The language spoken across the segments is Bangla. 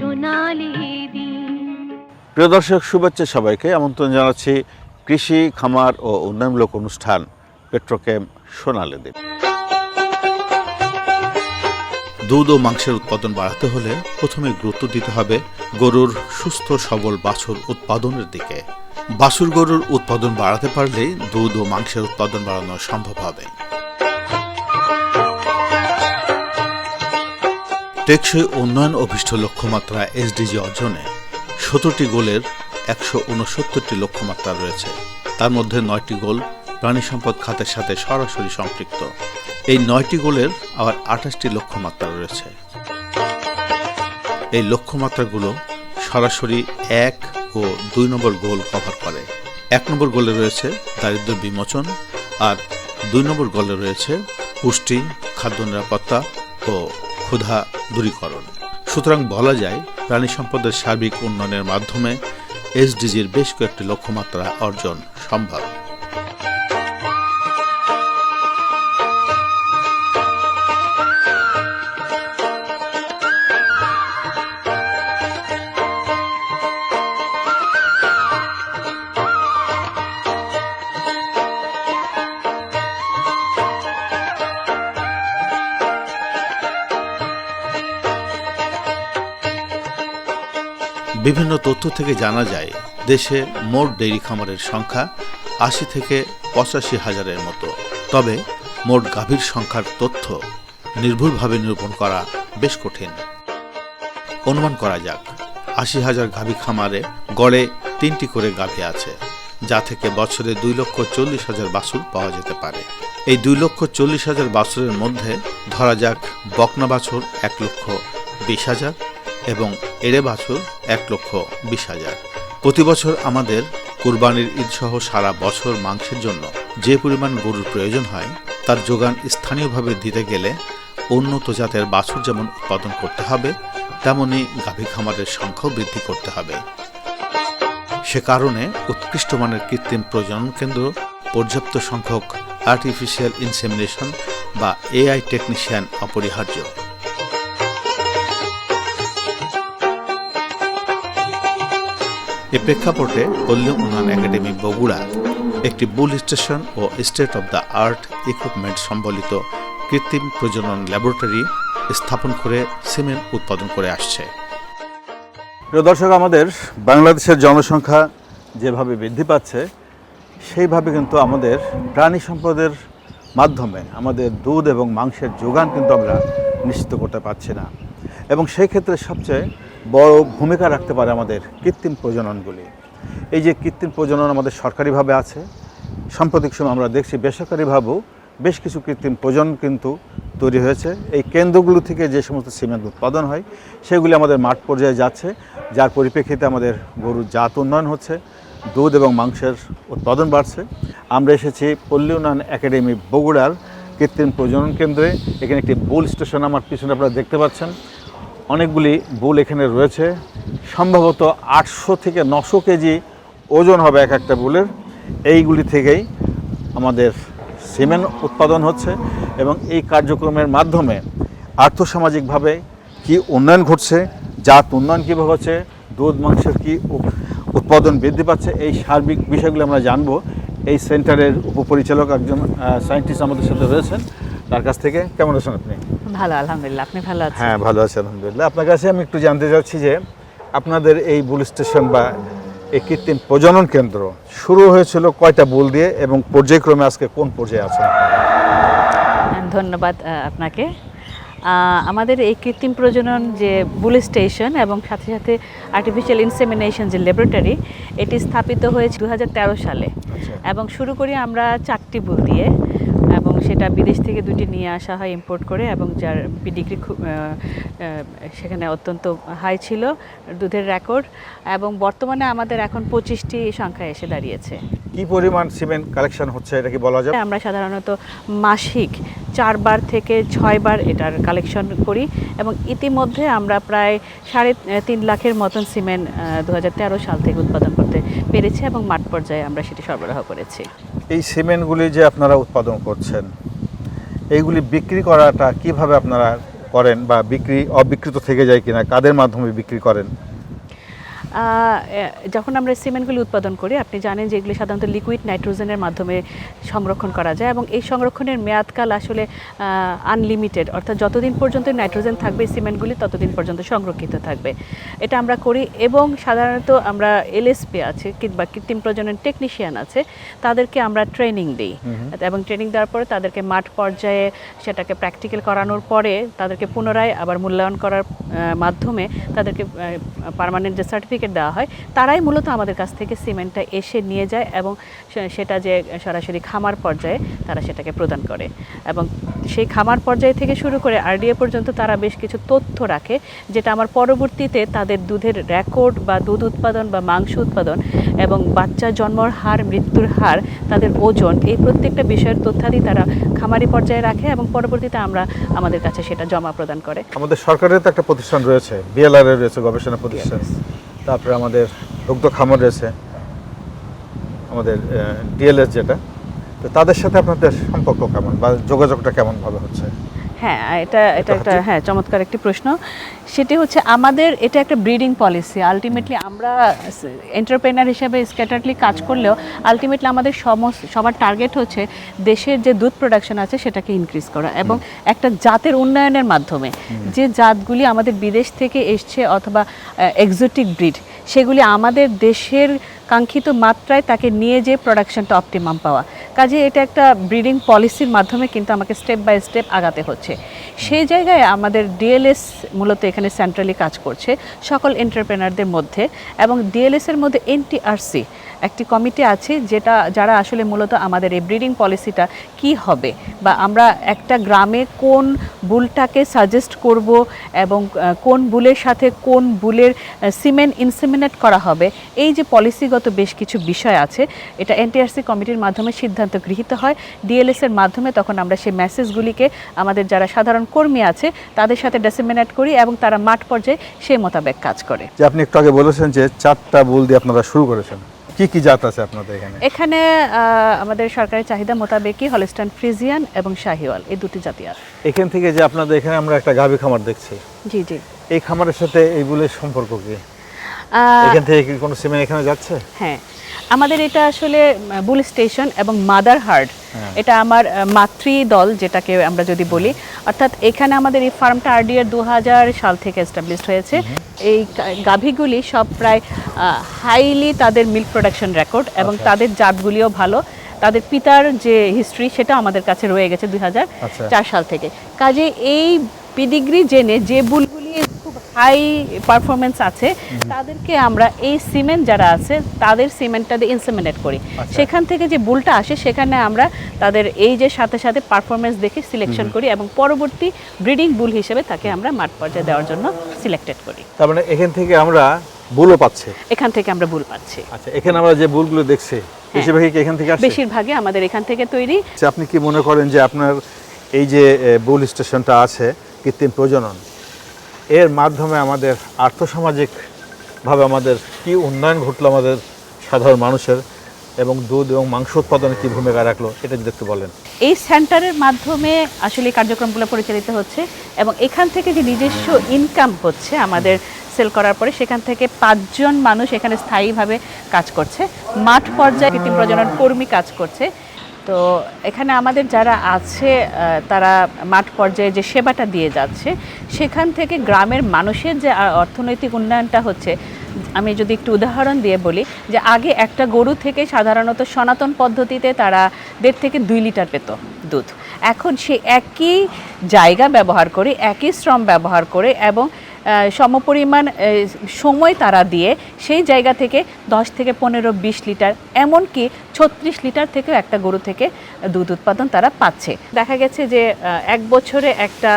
সোনালি দিন। প্রিয় দর্শক শুভেচ্ছা সবাইকে। আমন্ত্রণ জানাচ্ছি কৃষি খামার ও উন্নয়নমূলক অনুষ্ঠান পেট্রোকেম সোনালী দ্বীপ দুধ ও মাংসের উৎপাদন বাড়াতে হলে প্রথমে গুরুত্ব দিতে হবে গরুর সুস্থ সবল বাছুর উৎপাদনের দিকে। বাছুর গরুর উৎপাদন বাড়াতে পারলেই দুধ ও মাংসের উৎপাদন বাড়ানো সম্ভব হবে। টেকসই উন্নয়ন অভিষ্ট লক্ষ্যমাত্রা এসডিজি অর্জনে সতেরোটি গোলের একশো উনসত্তরটি লক্ষ্যমাত্রা রয়েছে। তার মধ্যে নয়টি গোল প্রাণী সম্পদ খাতের সাথে সরাসরি সম্পৃক্ত। এই নয়টি গোলের আবার আঠাশটি লক্ষ্যমাত্রা রয়েছে। এই লক্ষ্যমাত্রাগুলো সরাসরি এক ও দুই নম্বর গোল কভার করে। এক নম্বর গোলে রয়েছে দারিদ্র্য বিমোচন আর দুই নম্বর গোলে রয়েছে পুষ্টি, খাদ্য নিরাপত্তা ও ক্ষুধা দূরীকরণ। সুতরাং বলা যায়, প্রাণী সম্পদের সার্বিক উন্নয়নের মাধ্যমে এসডিজির বেশ কয়েকটি লক্ষ্যমাত্রা অর্জন সম্ভব। বিভিন্ন তথ্য থেকে জানা যায়, দেশে মোট ডেইরি খামারের সংখ্যা আশি থেকে পঁচাশি হাজারের মতো। তবে মোট গাভীর সংখ্যার তথ্য নির্ভুলভাবে নিরূপণ করা বেশ কঠিন। অনুমান করা যাক, আশি হাজার গাভী খামারে গড়ে তিনটি করে গাভী আছে, যা থেকে বছরে দুই লক্ষ চল্লিশ হাজার বাছুর পাওয়া যেতে পারে। এই দুই লক্ষ চল্লিশ হাজার বাছুরের মধ্যে ধরা যাক বকনা বাছুর এক লক্ষ বিশ হাজার এবং এড়ে বাছুর এক লক্ষ বিশ হাজার। প্রতি বছর আমাদের কুরবানির ঈদসহ সারা বছর মাংসের জন্য যে পরিমাণ গরুর প্রয়োজন হয়, তার যোগান স্থানীয়ভাবে দিতে গেলে উন্নত জাতের বাছুর যেমন উৎপাদন করতে হবে, তেমনি গাভী খামারের সংখ্যাও বৃদ্ধি করতে হবে। সে কারণে উৎকৃষ্ট মানের কৃত্রিম প্রজনন কেন্দ্র, পর্যাপ্ত সংখ্যক আর্টিফিশিয়াল ইনসেমিনেশন বা এআই টেকনিশিয়ান অপরিহার্য। এ প্রেক্ষাপটে পল্লী উন্নয়ন একাডেমি বগুড়া একটি bull station O state of the art equipment সম্বলিত কৃত্রিম প্রজনন ল্যাবরেটরি স্থাপন করে সিমেন্ট উৎপাদন করে আসছে। প্রিয় দর্শক, আমাদের বাংলাদেশের জনসংখ্যা যেভাবে বৃদ্ধি পাচ্ছে, সেইভাবে কিন্তু আমাদের প্রাণী সম্পদের মাধ্যমে আমাদের দুধ এবং মাংসের যোগান কিন্তু আমরা নিশ্চিত করতে পারছি না। এবং সেই ক্ষেত্রে সবচেয়ে বড় ভূমিকা রাখতে পারে আমাদের কৃত্রিম প্রজননগুলি। এই যে কৃত্রিম প্রজনন আমাদের সরকারিভাবে আছে, সাম্প্রতিক সময় আমরা দেখছি বেসরকারিভাবেও বেশ কিছু কৃত্রিম প্রজনন কিন্তু তৈরি হয়েছে। এই কেন্দ্রগুলো থেকে যে সমস্ত সিমেন্ট উৎপাদন হয়, সেগুলি আমাদের মাঠ পর্যায়ে যাচ্ছে, যার পরিপ্রেক্ষিতে আমাদের গরুর জাত উন্নয়ন হচ্ছে, দুধ এবং মাংসের উৎপাদন বাড়ছে। আমরা এসেছি পল্লী উন্নয়ন একাডেমি বগুড়ার কৃত্রিম প্রজনন কেন্দ্রে। এখানে একটি বুল স্টেশন আমার পিছনে আপনারা দেখতে পাচ্ছেন। অনেকগুলি বুল এখানে রয়েছে। সম্ভবত আটশো থেকে নশো কেজি ওজন হবে এক একটা বুলের। এইগুলি থেকেই আমাদের সিমেন্ট উৎপাদন হচ্ছে এবং এই কার্যক্রমের মাধ্যমে আর্থসামাজিকভাবে কি উন্নয়ন ঘটছে, জাত উন্নয়ন কীভাবে হচ্ছে, দুধ, মাংসের কী উৎপাদন বৃদ্ধি পাচ্ছে, এই সার্বিক বিষয়গুলো আমরা জানব। এই সেন্টারের উপপরিচালক একজন সায়েন্টিস্ট আমাদের সাথে রয়েছেন। তার কাছ থেকে? কেমন আছেন আপনি? ভালো আলহামদুলিল্লাহ। আপনি ভালো আছেন? হ্যাঁ ভালো আছি আলহামদুলিল্লাহ। আপনার কাছে আমি একটু জানতে চাচ্ছি যে আপনাদের এই বুল স্টেশন বা এই কৃত্রিম প্রজনন কেন্দ্র শুরু হয়েছিল কয়টা বুল দিয়ে এবং পর্যায়ক্রমে আজকে কোন পর্যায়ে আছে ধন্যবাদ আপনাকে। আমাদের এই কৃত্রিম প্রজনন যে বুল স্টেশন এবং সাথে সাথে আর্টিফিশিয়াল ইনসেমিনেশন যে ল্যাবরেটরি এটি স্থাপিত হয়েছে দু হাজার তেরো সালে। এবং শুরু করি আমরা চারটি বুল দিয়ে। সেটা বিদেশ থেকে দুটি নিয়ে আসা হয় ইম্পোর্ট করে এবং যার ডিগ্রি খুব সেখানে অত্যন্ত হাই ছিল দুধের রেকর্ড এবং বর্তমানে আমাদের এখন পঁচিশটি সংখ্যায় এসে দাঁড়িয়েছে। কি পরিমাণ সিমেন্ট কালেকশন হচ্ছে এটা কি বলা যায়? আমরা সাধারণত মাসিক চারবার থেকে ছয়বার এটার কালেকশন করি এবং ইতিমধ্যে আমরা প্রায় সাড়ে তিন লাখের মতন সিমেন্ট দু হাজার তেরো সাল থেকে উৎপাদন করতে পেরেছি এবং মাঠ পর্যায়ে আমরা সেটি সরবরাহ করেছি। এই সিমেন্টগুলি যে আপনারা উৎপাদন করছেন, এইগুলি বিক্রি করাটা কীভাবে আপনারা করেন বা বিক্রি অবিকৃত থেকে যায় কিনা, কাদের মাধ্যমে বিক্রি করেন? যখন আমরা সিমেন্টগুলি উৎপাদন করি আপনি জানেন যে এগুলি সাধারণত লিকুইড নাইট্রোজেনের মাধ্যমে সংরক্ষণ করা যায় এবং এই সংরক্ষণের মেয়াদকাল আসলে আনলিমিটেড অর্থাৎ যতদিন পর্যন্ত নাইট্রোজেন থাকবে সিমেন্টগুলি ততদিন পর্যন্ত সংরক্ষিত থাকবে। এটা আমরা করি এবং সাধারণত আমরা এলএসপি আছে কিংবা কৃত্রিম প্রজনন টেকনিশিয়ান আছে তাদেরকে আমরা ট্রেনিং দিই। এবং ট্রেনিং দেওয়ার পরে তাদেরকে মাঠ পর্যায়ে সেটাকে প্র্যাকটিক্যাল করানোর পরে তাদেরকে পুনরায় আবার মূল্যায়ন করার মাধ্যমে তাদেরকে পার্মানেন্ট যে সার্টিফিকেট দেওয়া হয় তারাই মূলত আমাদের কাছ থেকে সিমেন্টটা এসে নিয়ে যায় এবং সেটা যে সরাসরি খামার পর্যায়ে তারা সেটাকে প্রদান করে। এবং সেই খামার পর্যায় থেকে শুরু করে আরডিএ পর্যন্ত তারা বেশ কিছু তথ্য রাখে যেটা আমার পরবর্তীতে তাদের দুধের রেকর্ড বা দুধ উৎপাদন বা মাংস উৎপাদন এবং বাচ্চা জন্মর হার মৃত্যুর হার তাদের ওজন এই প্রত্যেকটা বিষয়ের তথ্যাদি তারা খামারি পর্যায়ে রাখে এবং পরবর্তীতে আমরা আমাদের কাছে সেটা জমা প্রদান করে। আমাদের সরকারের তো একটা প্রতিষ্ঠান রয়েছে বিএলআর রয়েছে গবেষণা প্রতিষ্ঠান। তারপরে আমাদের দুগ্ধ খামার রয়েছে, আমাদের ডিএলএস যেটা। তো তাদের সাথে আপনাদের সম্পর্ক কেমন বা যোগাযোগটা কেমনভাবে হচ্ছে? হ্যাঁ এটা এটা একটা হ্যাঁ চমৎকার একটি প্রশ্ন। সেটি হচ্ছে আমাদের এটা একটা ব্রিডিং পলিসি আলটিমেটলি আমরা এন্টারপ্রেনার হিসেবে স্ক্যাটারলি কাজ করলেও আলটিমেটলি আমাদের সমস্ত সবার টার্গেট হচ্ছে দেশের যে দুধ প্রোডাকশন আছে সেটাকে ইনক্রিজ করা এবং একটা জাতের উন্নয়নের মাধ্যমে যে জাতগুলি আমাদের বিদেশ থেকে এসছে অথবা এক্সোটিক ব্রিড সেগুলি আমাদের দেশের কাঙ্ক্ষিত মাত্রায় তাকে নিয়ে যে প্রোডাকশনটা অপটিমাম পাওয়া। কাজে এটা একটা ব্রিডিং পলিসির মাধ্যমে কিন্তু আমাকে স্টেপ বাই স্টেপ আগাতে হচ্ছে। সেই জায়গায় আমাদের ডিএলএস মূলত এখানে সেন্ট্রালি কাজ করছে সকল এন্টারপ্রেনারদের মধ্যে এবং ডিএলএসের মধ্যে এনটিআরসি একটি কমিটি আছে যেটা, যারা আসলে মূলত আমাদের এই ব্রিডিং পলিসিটা কি হবে বা আমরা একটা গ্রামে কোন বুলটাকে সাজেস্ট করব এবং কোন বুলের সাথে কোন বুলের সিমেন্ট ইনসিমিনেট করা হবে, এই যে পলিসিগত বেশ কিছু বিষয় আছে, এটা এনটিআরসি কমিটির মাধ্যমে সিদ্ধান্ত গৃহীত হয়। ডিএলএস এর মাধ্যমে তখন আমরা সেই মেসেজগুলিকে আমাদের যারা সাধারণ কর্মী আছে, তাদের সাথে ডেসিমিনেট করি এবং তারা মাঠ পর্যায়ে সেই মোতাবেক কাজ করে। যে আপনি একটু আগে বলেছেন যে চারটা বুল দিয়ে আপনারা শুরু করেছেন। কি কি জাত আছে আপনাদের এখানে? এখানে আমাদের সরকারি চাহিদা মোতাবেকই হলস্টান ফ্রিজিয়ান এবং শাহিওয়াল এই দুটি জাতি আছে। এখান থেকে যে আপনাদের এখানে আমরা একটা গাভী খামার দেখছি। জি জি। এই খামারের সাথে এই বুলের সম্পর্ক কি? এখান থেকে কি কোনো সিমেন্ট এখানে যাচ্ছে? হ্যাঁ। আমাদের এটা আসলে বুল স্টেশন এবং মাদার হার্ড হ্যাঁ। এটা আমার মাতৃ দল যেটাকে আমরা যদি বলি অর্থাৎ এখানে আমাদের এই ফার্মটা আরডিআর দু হাজার সাল থেকে এস্টাবলিশড হয়েছে এই গাভীগুলি সব প্রায় হাইলি তাদের মিল্ক প্রোডাকশন রেকর্ড এবং আচ্ছা। তাদের জাতগুলিও ভালো তাদের পিতার যে হিস্ট্রি সেটা আমাদের কাছে রয়ে গেছে দুই হাজার আচ্ছা। চার সাল থেকে কাজে এই পিডিগ্রি জেনে যে খুব হাই পারফরমেন্স আছে তাদেরকে আমরা এই সিমেন্ট যারা আছে তাদের সিমেন্টটা দিয়ে ইনসেমিনেট করি। আচ্ছা। সেখান থেকে যে বুলটা আসে সেখানে আমরা তাদের এই যে সাথে সাথে পারফরমেন্স দেখে সিলেকশন করি এবং পরবর্তী ব্রিডিং বুল হিসেবে তাকে আমরা মাঠ পর্যায়ে দেওয়ার জন্য সিলেক্টেড করি। তার মানে এখান থেকে আমরা বুলও পাচ্ছি? এখান থেকে আমরা বুল পাচ্ছি। আচ্ছা এখানে আমরা যে বুলগুলো দেখছি বেশিরভাগই কি এখান থেকে আসছে? বেশিরভাগই আমাদের এখান থেকে তৈরি। আচ্ছা, আপনি কি মনে করেন যে আপনার এই যে বুল স্টেশনটা আছে কৃত্রিম প্রজনন? এর মাধ্যমে আমাদের আর্থসামাজিকভাবে আমাদের কি উন্নয়ন ঘটলো আমাদের সাধারণ মানুষের এবং দুধ এবং মাংস উৎপাদনে কি ভূমিকা রাখল এটা যদি একটু বলেন। এই সেন্টারের মাধ্যমে আসলে কার্যক্রমগুলো পরিচালিত হচ্ছে এবং এখান থেকে যে নিজস্ব ইনকাম হচ্ছে আমাদের সেল করার পরে, সেখান থেকে পাঁচজন মানুষ এখানে স্থায়ীভাবে কাজ করছে। মাঠ পর্যায়ে কৃত্রিম প্রজনন কর্মী কাজ করছে। তো এখানে আমাদের যারা আছে তারা মাঠ পর্যায়ে যে সেবাটা দিয়ে যাচ্ছে, সেখান থেকে গ্রামের মানুষের যে অর্থনৈতিক উন্নয়নটা হচ্ছে, আমি যদি একটু উদাহরণ দিয়ে বলি, যে আগে একটা গরু থেকে সাধারণত সনাতন পদ্ধতিতে তারা দেড় থেকে দুই লিটার পেত দুধ। এখন সে একই জায়গা ব্যবহার করে, একই শ্রম ব্যবহার করে এবং সমপরিমাণ সময় তারা দিয়ে সেই জায়গা থেকে দশ থেকে পনেরো, বিশ লিটার, এমনকি ছত্রিশ লিটার থেকেও একটা গরু থেকে দুধ উৎপাদন তারা পাচ্ছে। দেখা গেছে যে এক বছরে একটা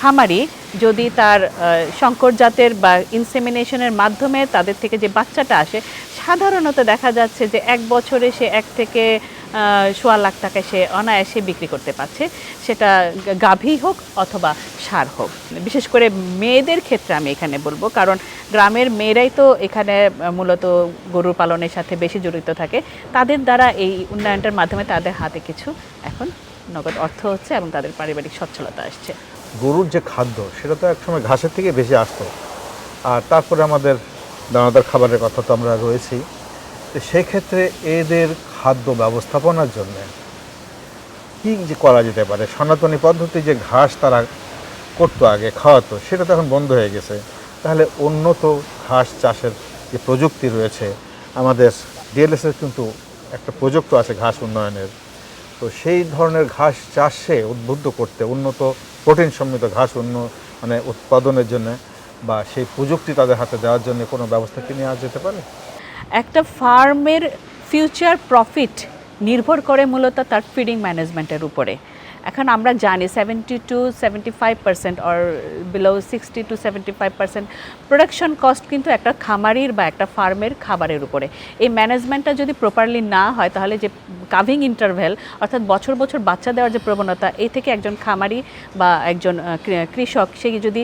খামারি যদি তার শঙ্কর জাতের বা ইনসেমিনেশনের মাধ্যমে তাদের থেকে যে বাচ্চাটা আসে, সাধারণত দেখা যাচ্ছে যে এক বছরে সে এক থেকে সোয়া লাখ টাকায় সে অনায়াসে বিক্রি করতে পারছে। সেটা গাভী হোক অথবা সার হোক। বিশেষ করে মেয়েদের ক্ষেত্রে আমি এখানে বলব, কারণ গ্রামের মেয়েরাই তো এখানে মূলত গরু পালনের সাথে বেশি জড়িত থাকে। তাদের দ্বারা এই উন্নয়নটার মাধ্যমে তাদের হাতে কিছু এখন নগদ অর্থ হচ্ছে এবং তাদের পারিবারিক সচ্ছলতা আসছে। গরুর যে খাদ্য, সেটা তো একসময় ঘাসের থেকে বেশি আসতো। আর তারপরে আমাদের দানাদার খাবারের কথা তো আমরা রয়েছি। তো সেক্ষেত্রে এদের খাদ্য ব্যবস্থাপনার জন্য কী যে করা যেতে পারে? সনাতনী পদ্ধতি যে ঘাস তারা করতো আগে, খাওয়াতো, সেটা তো এখন বন্ধ হয়ে গেছে। তাহলে উন্নত ঘাস চাষের যে প্রযুক্তি রয়েছে, আমাদের ডিএলএসের কিন্তু একটা প্রযুক্ত আছে ঘাস উন্নয়নের। তো সেই ধরনের ঘাস চাষে উদ্বুদ্ধ করতে উন্নত প্রোটিন সমৃদ্ধ ঘাস উন্ন মানে উৎপাদনের জন্য বা সেই প্রযুক্তি তাদের হাতে দেওয়ার জন্য কোনো ব্যবস্থা কি নেওয়া যেতে পারে? একটা ফার্মের ফিউচার প্রফিট নির্ভর করে মূলত তার ফিডিং ম্যানেজমেন্টের উপরে। এখন আমরা জানি seventy two seventy five percent or below sixty two seventy five percent production cost কিন্তু একটা খামারির বা একটা ফার্মের খাবারের উপরে। এই ম্যানেজমেন্টটা যদি প্রপারলি না হয়, তাহলে যে কাভিং ইন্টারভেল অর্থাৎ বছর বছর বাচ্চা দেওয়ার যে প্রবণতা এই থেকে একজন খামারি বা একজন কৃষক সে যদি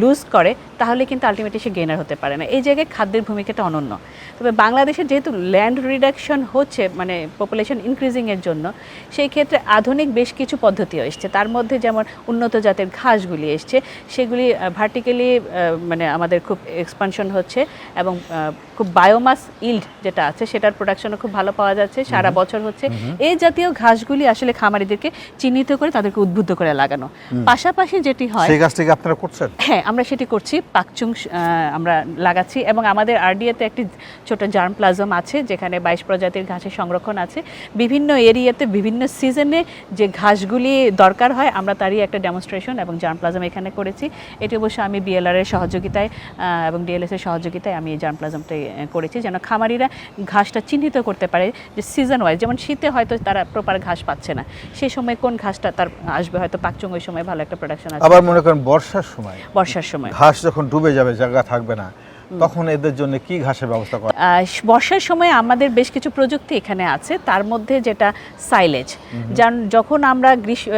লুজ করে, তাহলে কিন্তু আলটিমেটলি সে গেনার হতে পারে না। এই জায়গায় খাদ্যের ভূমিকাটা অনন্য। তবে বাংলাদেশে যেহেতু ল্যান্ড রিডাকশন হচ্ছে মানে পপুলেশন ইনক্রিজিংয়ের জন্য, সেই ক্ষেত্রে আধুনিক বেশ কিছু পদ্ধতিও এসছে। তার মধ্যে যেমন উন্নত জাতের ঘাসগুলি এসছে সেগুলি ভার্টিক্যালি মানে আমাদের খুব এক্সপানশন হচ্ছে এবং খুব বায়োমাস ইল্ড যেটা আছে সেটার প্রোডাকশনও খুব ভালো পাওয়া যাচ্ছে সারা বছর হচ্ছে। এই জাতীয় ঘাসগুলি আসলে খামারিদেরকে চিহ্নিত করে তাদেরকে উদ্বুদ্ধ করে লাগানো। পাশাপাশি যেটি হয় সেই গাছটিকে আপনারা করছেন? হ্যাঁ আমরা সেটি করছি। পাকচুং আমরা লাগাচ্ছি এবং আমাদের আরডিএতে একটি ছোট জার্ম প্লাজম আছে যেখানে বাইশ প্রজাতির ঘাসের সংরক্ষণ আছে। বিভিন্ন এরিয়াতে বিভিন্ন সিজনে যে ঘাসগুলি দরকার হয় আমরা তারই একটা ডেমনস্ট্রেশন এবং জার্ম প্লাজম এখানে করেছি। এটি অবশ্য আমি বিএলআর এর সহযোগিতায় এবং ডিএলএস এর সহযোগিতায় আমি এই জার্ম প্লাজমটা করেছি। যেন খামারিরা ঘাসটা চিহ্নিত করতে পারে যে সিজন ওয়াইজ যেমন শীতে হয়তো তারা প্রপার ঘাস পাচ্ছে না সেই সময় কোন ঘাসটা তার আসবে? হয়তো পাকচুং ওই সময় ভালো একটা প্রোডাকশন আছে আবার মনে করেন বর্ষার সময়। বর্ষার সময়। ঘাস যখন ডুবে যাবে জায়গা থাকবে না। তখন এদের জন্য কি ঘাসের ব্যবস্থা করা? বর্ষার সময় আমাদের বেশ কিছু প্রযুক্তি এখানে আছে তার মধ্যে যেটা সাইলেজ যখন আমরা গ্রীষ্ম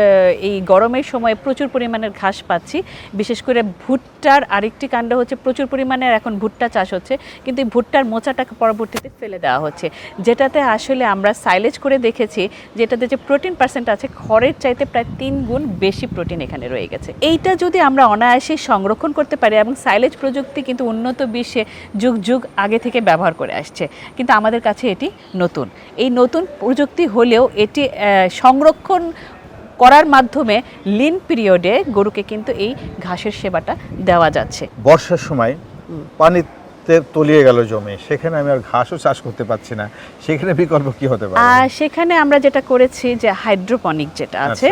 এই গরমের সময় প্রচুর পরিমাণের ঘাস পাচ্ছি বিশেষ করে ভুট্টার আরেকটি কাণ্ড হচ্ছে প্রচুর পরিমাণের এখন ভুট্টা চাষ হচ্ছে কিন্তু এই ভুট্টার মোচাটাকে পরবর্তীতে ফেলে দেওয়া হচ্ছে। যেটাতে আসলে আমরা সাইলেজ করে দেখেছি যেটাতে যে প্রোটিন পার্সেন্ট আছে খড়ের চাইতে প্রায় তিন গুণ বেশি প্রোটিন এখানে রয়ে গেছে। এইটা যদি আমরা অনায়াসে সংরক্ষণ করতে পারি এবং সাইলেজ প্রযুক্তি কিন্তু উন্নত বিশ্বে যুগ যুগ আগে থেকে ব্যবহার করে আসছে। কিন্তু আমাদের কাছে এটি নতুন। এই নতুন প্রযুক্তি হলেও এটি সংরক্ষণ করার মাধ্যমে লিন পিরিয়ডে গরুকে কিন্তু এই ঘাসের সেবাটা দেওয়া যাচ্ছে। বর্ষার সময় পানিতে তলিয়ে গেল জমি। সেখানে আমি আর ঘাসও চাষ করতে পারছি না। সেখানে বিকল্প কি হতে পারে? সেখানে আমরা যেটা করেছি যে হাইড্রোপনিক যেটা আছে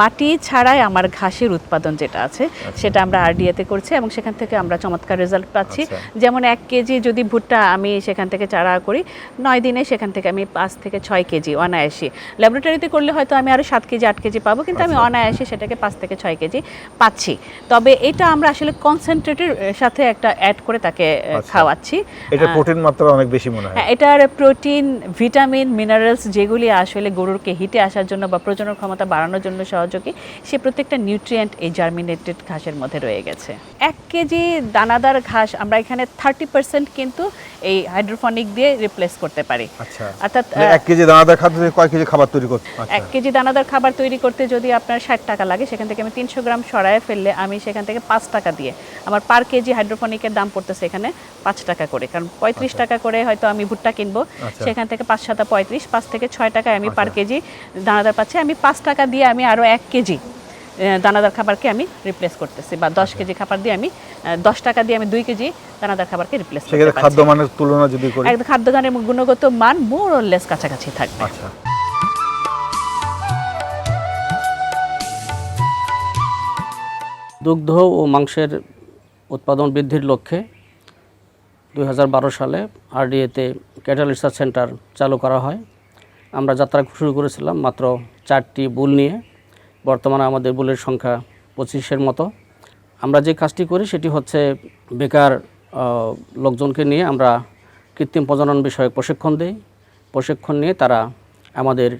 মাটি ছাড়াই আমার ঘাসের উৎপাদন যেটা আছে সেটা আমরা আরডিএতে করছি এবং সেখান থেকে আমরা চমৎকার রেজাল্ট পাচ্ছি। আচ্ছা। যেমন এক কেজি যদি ভুট্টা আমি সেখান থেকে চারা করি নয় দিনে সেখান থেকে আমি পাঁচ থেকে ছয় কেজি অনায়াসি। ল্যাবরেটরিতে করলে হয়তো আমি আরও সাত কেজি আট কেজি পাবো কিন্তু আমি আচ্ছা। অনায়াসে সেটাকে পাঁচ থেকে ছয় কেজি পাচ্ছি। তবে এটা আমরা আসলে কনসেন্ট্রেটের সাথে একটা অ্যাড করে তাকে আচ্ছা। খাওয়াচ্ছি। এটা প্রোটিন মাত্রা অনেক বেশি মনে হয়। হ্যাঁ এটার প্রোটিন ভিটামিন মিনারেলস যেগুলি আসলে গরুরকে হিটে আসার জন্য বা প্রজনন ক্ষমতা বাড়ানোর জন্য সহযোগী সে প্রত্যেকটা নিউট্রিয়েন্ট এই জার্মিনেটেড ঘাসের মধ্যে রয়ে গেছে। এক কেজি দানাদার ঘাস আমরা এখানে থার্টি পার্সেন্ট কিন্তু এই হাইড্রোফনিক দিয়ে রিপ্লেস করতে পারি। আচ্ছা। অর্থাৎ মানে এক কেজি দানাদার খাদ্য কয় কেজি খাবার তৈরি করতে আচ্ছা। এক কেজি দানাদার খাবার তৈরি করতে যদি আপনার ষাট টাকা লাগে সেখান থেকে আমি তিনশো গ্রাম সরায় ফেললে আমি সেখান থেকে পাঁচ টাকা দিয়ে আমার পার কেজি হাইড্রোফনিকের দাম পড়তেছে এখানে পাঁচ টাকা করে কারণ পঁয়ত্রিশ আচ্ছা। টাকা করে হয়তো আমি ভুট্টা কিনবো আচ্ছা। সেখান থেকে পাঁচ সাতা পঁয়ত্রিশ পাঁচ থেকে ছয় টাকায় আমি পার আচ্ছা। কেজি দানাদার পাচ্ছি। আমি পাঁচ টাকা দিয়ে আমি আরও এক কেজি দানাদার খাবারকে আমি রিপ্লেস করতেছি বা দশ কেজি খাবার দিয়ে আমি দশ টাকা দিয়ে আমি দুই কেজি দানাদার খাবারকে রিপ্লেস করতে খাদ্য মানের তুলনা যদি করি? একদম খাদ্যগানের গুণগত মান মোরলেস কাছাকাছি থাকবে। দুগ্ধ ও মাংসের উৎপাদন বৃদ্ধির লক্ষ্যে দুই হাজার বারো সালে আরডিএতে রিসার্চ সেন্টার চালু করা হয়। আমরা যাত্রা শুরু করেছিলাম মাত্র চারটি বুল নিয়ে। বর্তমানে আমাদের বুলের সংখ্যা পঁচিশের মতো। আমরা যে কাজটি করি সেটি হচ্ছে বেকার লোকজনকে নিয়ে আমরা কৃত্রিম প্রজনন বিষয়ে প্রশিক্ষণ দিই। প্রশিক্ষণ নিয়ে তারা আমাদের,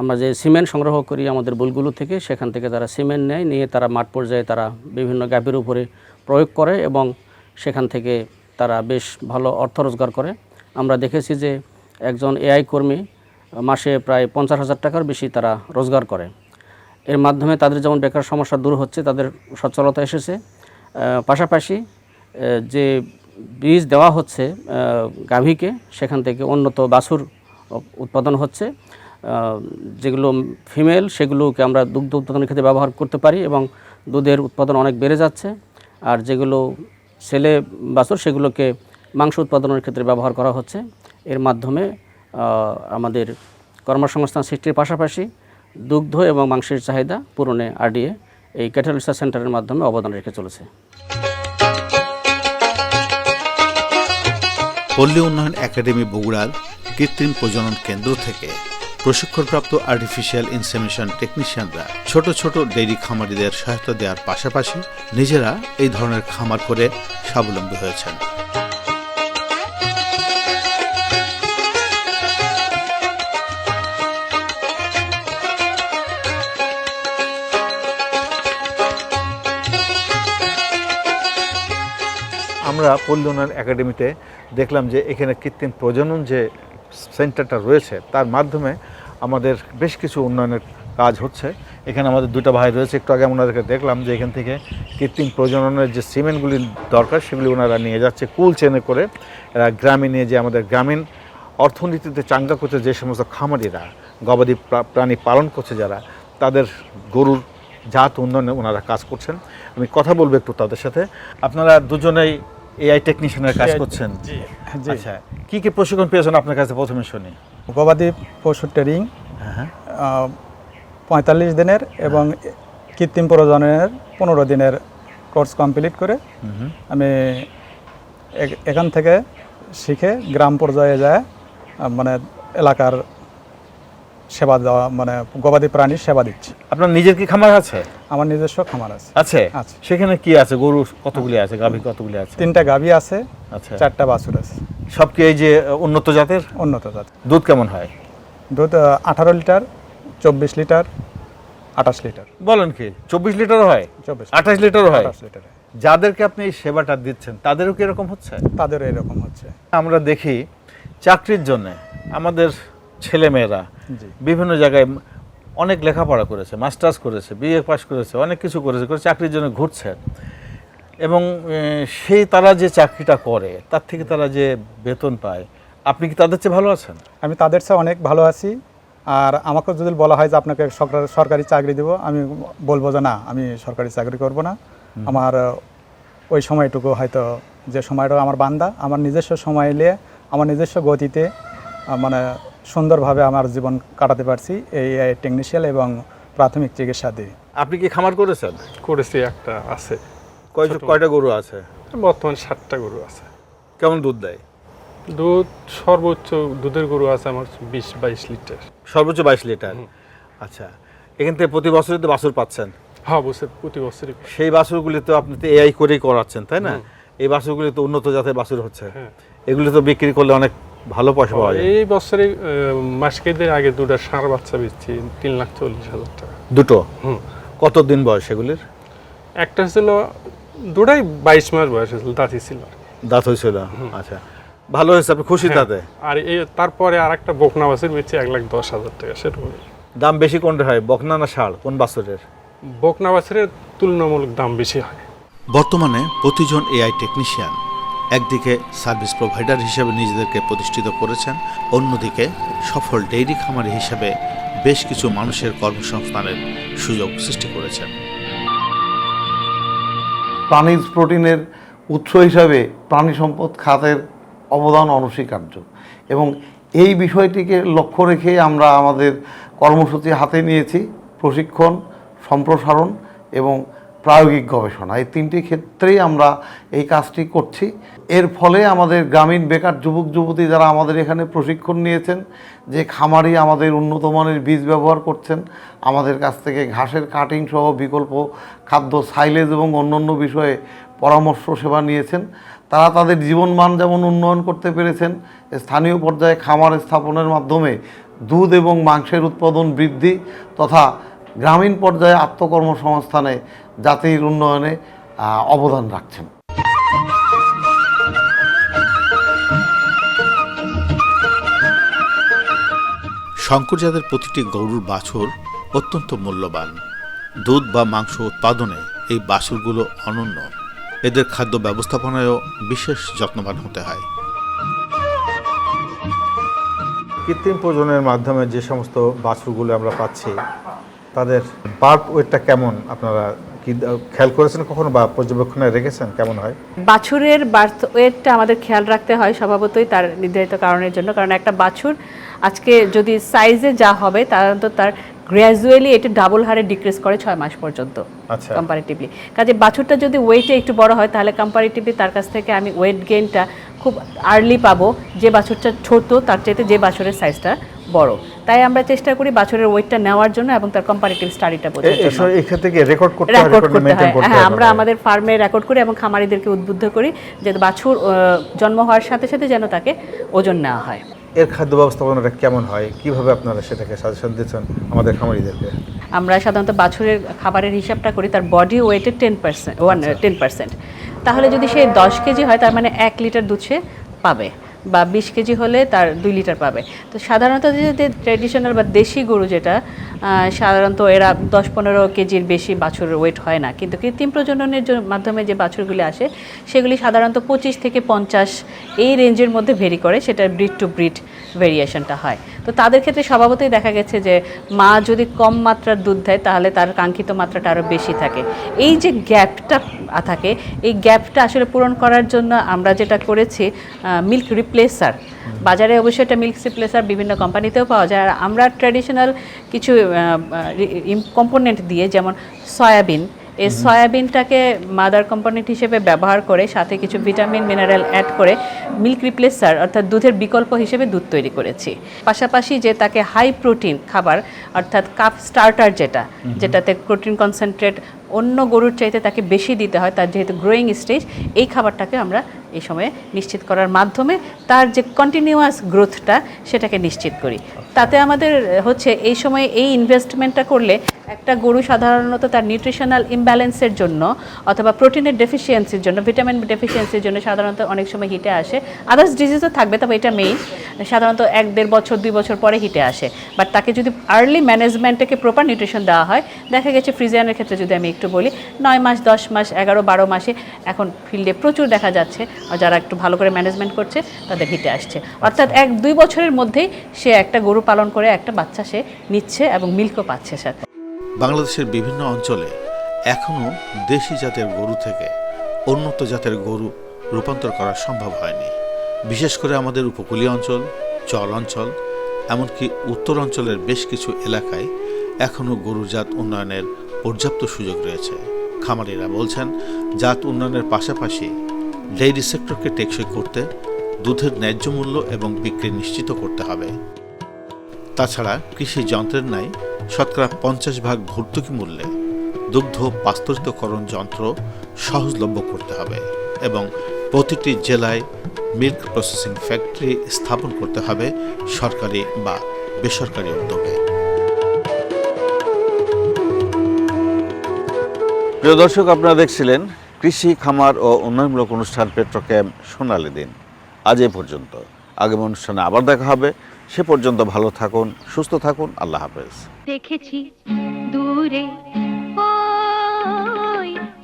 আমরা যে সিমেন্ট সংগ্রহ করি আমাদের বুলগুলো থেকে, সেখান থেকে তারা সিমেন্ট নেয়, নিয়ে তারা মাঠ পর্যায়ে তারা বিভিন্ন গ্যাপের উপরে প্রয়োগ করে এবং সেখান থেকে তারা বেশ ভালো অর্থ রোজগার করে। আমরা দেখেছি যে একজন এআই কর্মী মাসে প্রায় পঞ্চাশ হাজার টাকার বেশি তারা রোজগার করে। এর মাধ্যমে তাদের যেমন বেকার সমস্যা দূর হচ্ছে, তাদের সচ্ছলতা এসেছে। পাশাপাশি যে বীজ দেওয়া হচ্ছে গাভীকে, সেখান থেকে উন্নত বাছুর উৎপাদন হচ্ছে। যেগুলো ফিমেল, সেগুলোকে আমরা দুগ্ধ উৎপাদনের ক্ষেত্রে ব্যবহার করতে পারি এবং দুধের উৎপাদন অনেক বেড়ে যাচ্ছে। আর যেগুলো ছেলে বাছুর সেগুলোকে মাংস উৎপাদনের ক্ষেত্রে ব্যবহার করা হচ্ছে। এর মাধ্যমে আমাদের কর্মসংস্থান সৃষ্টির পাশাপাশি দুগ্ধ এবং মাংসের চাহিদা পূরণে আরডিএ এই ক্যাটাল রিসার্চ সেন্টারের মাধ্যমে অবদান রেখে চলেছে। পল্লী উন্নয়ন একাডেমি বগুড়ার কৃত্রিম প্রজনন কেন্দ্র থেকে প্রশিক্ষণপ্রাপ্ত আর্টিফিশিয়াল ইনসেমিনেশন টেকনিশিয়ানরা ছোট ছোট ডেইরি খামারিদের সহায়তা দেওয়ার পাশাপাশি নিজেরা এই ধরনের খামার করে স্বাবলম্বী হয়েছেন। আমরা পল্লী উন্নয়ন একাডেমিতে দেখলাম যে এখানে কৃত্রিম প্রজনন যে সেন্টারটা রয়েছে, তার মাধ্যমে আমাদের বেশ কিছু উন্নয়নের কাজ হচ্ছে। এখানে আমাদের দুটো ভাই রয়েছে একটু আগে ওনাদেরকে দেখলাম যে এখান থেকে কৃত্রিম প্রজননের যে সিমেন্টগুলি দরকার সেগুলি ওনারা নিয়ে যাচ্ছে কুল চেনে করে। এরা গ্রামে নিয়ে যে আমাদের গ্রামীণ অর্থনীতিতে চাঙ্গা করছে যে সমস্ত খামারিরা গবাদি প্রাণী পালন করছে যারা তাদের গরুর জাত উন্নয়নে ওনারা কাজ করছেন। আমি কথা বলব একটু তাদের সাথে। আপনারা দুজনেই এআই টেকনিশিয়ানের কাজ করছেন? জি। আচ্ছা কি কি প্রশিক্ষণ পেয়েছেন আপনার কাছে প্রথমে শুনি। গবাদি পশুর ট্রেনিং হ্যাঁ। পঁয়তাল্লিশ দিনের এবং কৃত্রিম প্রজননের পনেরো দিনের কোর্স কমপ্লিট করে আমি এখান থেকে শিখে গ্রাম পর্যায়ে যায় মানে এলাকার সেবা দেওয়া মানে গবাদি প্রাণীর সেবা দিচ্ছি। আপনার নিজের কি খামার আছে? আমার নিজস্ব খামার আছে। আছে। সেখানে কি আছে? গরু কতগুলি আছে? গাভী কতগুলি আছে? তিনটা গাভী আছে আচ্ছা। চারটা বাছুর আছে। সব কি এই যে উন্নত জাতের? উন্নত জাত দুধ কেমন হয়? দুধ আঠারো লিটার চব্বিশ লিটার আঠাশ লিটার। বলেন কি চব্বিশ লিটার হয়? চব্বিশ আঠাশ লিটার হয়? আঠাশ লিটার। যাদেরকে আপনি এই সেবাটা দিচ্ছেন তাদেরও কি এরকম হচ্ছে? তাদেরও এরকম হচ্ছে। আমরা দেখি চাকরির জন্য আমাদের ছেলেমেয়েরা বিভিন্ন জায়গায় অনেক লেখাপড়া করেছে মাস্টার্স করেছে বিএ পাস করেছে অনেক কিছু করেছে করে চাকরির জন্য ঘুরছে। এবং সেই তারা যে চাকরিটা করে তার থেকে তারা যে বেতন পায় আপনি কি তাদের চেয়ে ভালো আছেন? আমি তাদের চেয়ে অনেক ভালো আছি। আর আমাকে যদি বলা হয় যে আপনাকে সরকার- সরকারি চাকরি দেবো আমি বলব যে না আমি সরকারি চাকরি করব না। আমার ওই সময়টুকু হয়তো যে সময়টা আমার বান্দা আমার নিজস্ব সময় নিয়ে আমার নিজস্ব গতিতে মানে সুন্দরভাবে আমার জীবন কাটাতে পারছি এই টেকনিশিয়াল এবং প্রাথমিক চিকিৎসা দিয়ে। আপনি কি খামার করেছেন? করেছি একটা আছে। কয় কয়টা গরু আছে? বর্তমান ষাটটা গরু আছে। কেমন দুধ দেয়? দুধ সর্বোচ্চ দুধের গরু আছে আমার বিশ বাইশ লিটার। সর্বোচ্চ বাইশ লিটার? আচ্ছা এখান থেকে প্রতি বছরই তো বাছুর পাচ্ছেন? হ্যাঁ বছর প্রতি বছরই সেই বাছুরগুলি তো আপনি তো এআই করেই করাচ্ছেন তাই না? এই বাছুরগুলি তো উন্নত জাতের বাছুর হচ্ছে। হ্যাঁ। এগুলি তো বিক্রি করলে অনেক ভালো পয়সা পাওয়া যায়। এই বছরে মাসকেদের আগে দুটো ষাঁড় বাচ্চা বেচছি তিন লাখ চল্লিশ হাজার টাকা। দুটো? হুম। কত দিন বয়স এগুলির? একটা ছিল দুটাই বাইশ মাস বয়স হয়েছিল দাঁতি ছিল। দাঁত হয়েছিল? আচ্ছা। ভালো হয়েছে আপনি খুশি হ্যাঁ। তাতে? আর এই তারপরে আর একটা বকনা বাছুর বেচছি এক লাখ দশ হাজার টাকা সেরকম দাম বেশি কোনটা হয় বকনা না ষাড় কোন বাছুরের? বকনা বাছুরের তুলনামূলক দাম বেশি হয়। বর্তমানে প্রতিজন এআই টেকনিশিয়ান একদিকে সার্ভিস প্রোভাইডার হিসেবে নিজেদেরকে প্রতিষ্ঠিত করেছেন, অন্যদিকে সফল ডেইরি খামারি হিসেবে বেশ কিছু মানুষের কর্মসংস্থানের সুযোগ সৃষ্টি করেছেন। প্রাণীজ প্রোটিনের উৎস হিসাবে প্রাণী সম্পদ খাতের অবদান অনস্বীকার্য এবং এই বিষয়টিকে লক্ষ্য রেখে আমরা আমাদের কর্মসূচি হাতে নিয়েছি, প্রশিক্ষণ, সম্প্রসারণ এবং প্রায়োগিক গবেষণা। এই তিনটি ক্ষেত্রেই আমরা এই কাজটি করছি। এর ফলে আমাদের গ্রামীণ বেকার যুবক, যুবতী যারা আমাদের এখানে প্রশিক্ষণ নিয়েছেন, যে খামারি আমাদের উন্নত মানের বীজ ব্যবহার করছেন, আমাদের কাছ থেকে ঘাসের কাটিং সহ বিকল্প খাদ্য সাইলেজ এবং অন্যান্য বিষয়ে পরামর্শ, সেবা নিয়েছেন। তারা তাদের জীবনমান যেমন উন্নয়ন করতে পেরেছেন, স্থানীয় পর্যায়ে খামার স্থাপনের মাধ্যমে দুধ এবং মাংসের উৎপাদন বৃদ্ধি তথা গ্রামীণ পর্যায়ে আত্মকর্মসংস্থানে জাতির উন্নয়নে অবদান রাখছেন। শঙ্কর জাতের প্রতিটি গরুর বাছুর অত্যন্ত মূল্যবান। দুধ বা মাংস উৎপাদনে এই বাছুরগুলো অনন্য। এদের খাদ্য ব্যবস্থাপনায়ও বিশেষ যত্নবান হতে হয়। কৃত্রিম প্রজননের মাধ্যমে যে সমস্ত বাছুরগুলো আমরা পাচ্ছি, তাদের বার্থ ওয়েটটা কেমন আপনারা কি খেয়াল করেছেন কখনো বা পর্যবেক্ষণে রেখেছেন? কেমন হয়? বাছুরের বার্থ ওয়েটটা আমাদের খেয়াল রাখতে হয় স্বভাবতই তার নির্ধারিত কারণের জন্য। কারণ একটা বাছুর আজকে যদি সাইজে যা হবে তার তো তার গ্র্যাজুয়ালি এটা ডাবল হারে ডিক্রিজ করে ছয় মাস পর্যন্ত আচ্ছা। কম্পারেটিভলি কাজে বাছুরটা যদি ওয়েটে একটু বড় হয় তাহলে কম্পারেটিভলি তার কাছ থেকে আমি ওয়েট গেইনটা খুব আর্লি পাবো। যে বাছুরটা ছোট তার চাইতে যে বাছুরের সাইজটা বড়। তাই আমরা চেষ্টা করি বাছুরের ওয়েটটা নেওয়ার জন্য এবং তার কম্পারেটিভ স্টাডিটা বোঝার জন্য। এসব- এক্ষেত্রে কি রেকর্ড করতে হয় রেকর্ড করতে হয়। হ্যাঁ আমরা আমাদের ফার্মে রেকর্ড করি এবং খামারিদেরকে উদ্বুদ্ধ করি যে বাছুর জন্ম হওয়ার সাথে সাথে যেন তাকে ওজন নেওয়া হয়। এর খাদ্য ব্যবস্থাপনাটা কেমন হয়? কীভাবে আপনারা সেটাকে সাজেশন দিচ্ছেন আমাদের খামারিদেরকে? আমরা সাধারণত বাছুরের খাবারের হিসাবটা করি তার বডি ওয়েটের ten percent one ten percent তাহলে যদি সে দশ কেজি হয় তার মানে এক লিটার দুধ সে পাবে। বা বিশ কেজি হলে তার দুই লিটার পাবে। তো সাধারণত যে ট্রেডিশনাল বা দেশি গরু যেটা সাধারণত এরা দশ পনেরো কেজির বেশি বাছুরের ওয়েট হয় না। কিন্তু কৃত্রিম প্রজননের মাধ্যমে যে বাছুরগুলি আসে, সেগুলি সাধারণত পঁচিশ থেকে পঞ্চাশ এই রেঞ্জের মধ্যে ভেরি করে, সেটা ব্রিড টু ব্রিড ভেরিয়েশনটা হয়। তো তাদের ক্ষেত্রে স্বভাবতই দেখা গেছে যে, মা যদি কম মাত্রার দুধ দেয়, তাহলে তার কাঙ্ক্ষিত মাত্রাটা আরও বেশি থাকে। এই যে গ্যাপটা থাকে, এই গ্যাপটা আসলে পূরণ করার জন্য আমরা যেটা করেছি মিল্ক রিপ্লেসার বাজারে অবশ্যই এটা মিল্ক রিপ্লেসার বিভিন্ন কোম্পানিতেও পাওয়া যায়। আর আমরা ট্র্যাডিশনাল কিছু কম্পোনেন্ট দিয়ে যেমন সয়াবিন এই সয়াবিনটাকে মাদার কম্পোনেন্ট হিসেবে ব্যবহার করে সাথে কিছু ভিটামিন মিনারেল অ্যাড করে মিল্ক রিপ্লেসার অর্থাৎ দুধের বিকল্প হিসেবে দুধ তৈরি করেছি। পাশাপাশি যে তাকে হাই প্রোটিন খাবার অর্থাৎ কাপ স্টার্টার যেটা যেটাতে প্রোটিন কনসেন্ট্রেট অন্য গরুর চাইতে তাকে বেশি দিতে হয় তার যেহেতু গ্রোয়িং স্টেজ এই খাবারটাকে আমরা এই সময়ে নিশ্চিত করার মাধ্যমে তার যে কন্টিনিউয়াস গ্রোথটা সেটাকে নিশ্চিত করি। তাতে আমাদের হচ্ছে এই সময়ে এই ইনভেস্টমেন্টটা করলে একটা গরু সাধারণত তার নিউট্রিশনাল ইমব্যালেন্সের জন্য অথবা প্রোটিনের ডেফিসিয়েন্সির জন্য ভিটামিন ডেফিসিয়েন্সির জন্য সাধারণত অনেক সময় হিটে আসে। আদার্স ডিজিজও থাকবে, তবে এটা মেইন সাধারণত এক দেড় বছর, দুই বছর পরে হিটে আসে। বাট তাকে যদি আর্লি ম্যানেজমেন্টটাকে প্রপার নিউট্রিশন দেওয়া হয়, দেখা গেছে ফ্রিজিয়ানের ক্ষেত্রে যদি আমি একটু বলি, নয় মাস, দশ মাস, এগারো, বারো মাসে এখন ফিল্ডে প্রচুর দেখা যাচ্ছে। যারা একটু ভালো করে ম্যানেজমেন্ট করছে, তাদের হিটে আসছে। অর্থাৎ এক দুই বছরের মধ্যেই সে একটা গরু পালন করে, একটা বাচ্চা সে নিচ্ছে এবং মিল্কও পাচ্ছে সাথে। বাংলাদেশের বিভিন্ন অঞ্চলে এখনও দেশি জাতের গরু থেকে উন্নত জাতের গরু রূপান্তর করা সম্ভব হয়নি। বিশেষ করে আমাদের উপকূলীয় অঞ্চল চর অঞ্চল, এমনকি উত্তর অঞ্চলের বেশ কিছু এলাকায় এখনও গরুজাত উন্নয়নের পর্যাপ্ত সুযোগ রয়েছে। খামারিরা বলছেন, জাত উন্নয়নের পাশাপাশি ডেইরি সেক্টরকে টেকসই করতে, দুধের ন্যায্য মূল্য এবং বিক্রি নিশ্চিত করতে হবে। তাছাড়া কৃষি যন্ত্রের ন্যায় শতকরা পঞ্চাশ ভাগ ভর্তুকি মূল্যে দুগ্ধ পাস্তরিতকরণ যন্ত্র সহজলভ্য করতে হবে এবং প্রতিটি জেলায় মিল্ক প্রসেসিং ফ্যাক্টরি স্থাপন করতে হবে সরকারি বা বেসরকারি উদ্যোগে। প্রিয় দর্শক, আপনারা দেখছিলেন কৃষি, খামার ও উন্নয়নমূলক অনুষ্ঠান পেট্রোক্যাম সোনালি দিন। আজ এ পর্যন্ত। আগামী অনুষ্ঠানে আবার দেখা হবে। সে পর্যন্ত ভালো থাকুন, সুস্থ থাকুন। আল্লাহ হাফেজ। দেখেছি দূরে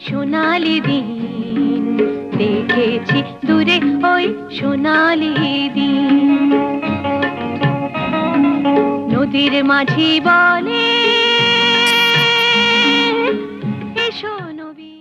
সোনালি দিন। দেখেছি দূরে, ওই সোনালি দিন। নদীর মাঝি বলে